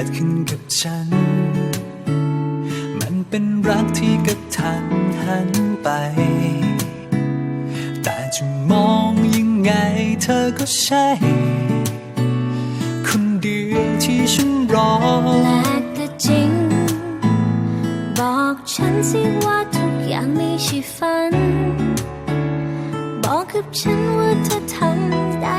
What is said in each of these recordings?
ิดขึ้นกับฉัน มันเป็นรักที่กระทันหันไป แต่จะมองยังไงเธอก็ใช่ คนเดียวที่ฉันรอแปลกแจริง บอกฉันสิว่าทุกอย่างไม่ใช่ฝัน บอกกับฉันว่าเธอทำได้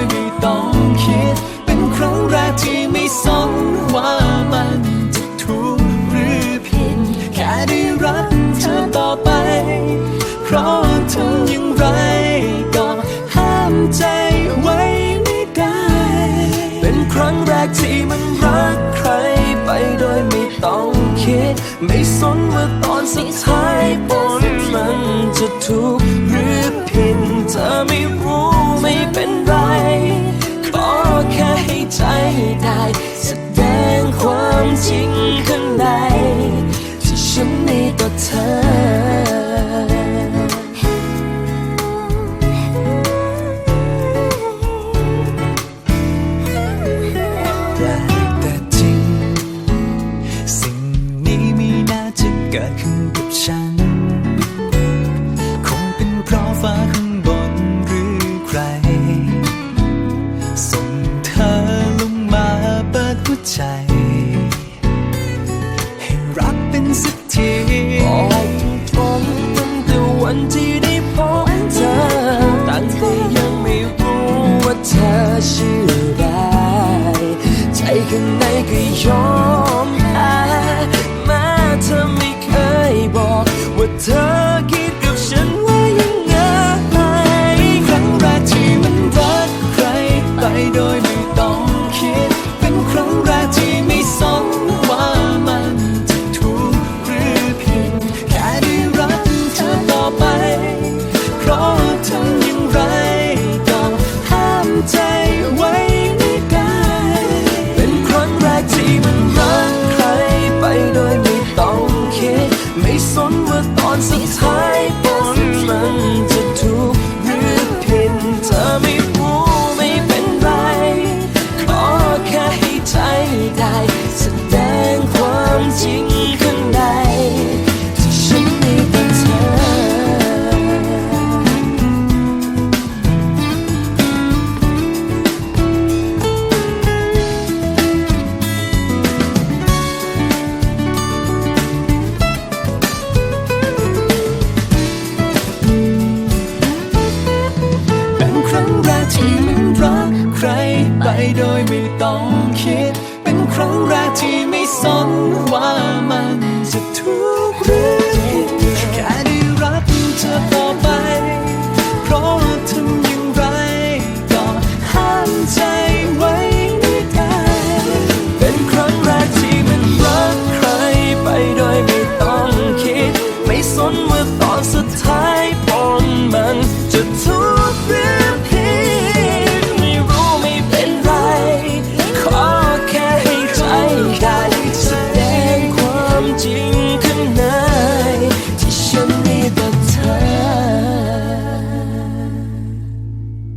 ย คิด ไม่สนว่าตอนสุดท้ายผลมันจะถูกหรือผิดเธอไม่รู้ไม่เป็นไร ขอแค่ให้ใจได้ แสดงความจริงข้าง รักเป็นสักทีบอกตรงๆตั้งแต่วันที่ได้พบเธอตั้งแต่ยังไม่รู้ว่าเธอชื่ออะไรใจข้างในก็ยอมแพ้แม้เธอไม่เคยบอกว่าเธอคิดกับฉันว่ายังไงครั้งแรกที่มันรักใครไปโดยไม่ โดยไม่ต้องคิด เป็นครั้งแรกที่ไม่สนว่ามันจะทุกข์หรือ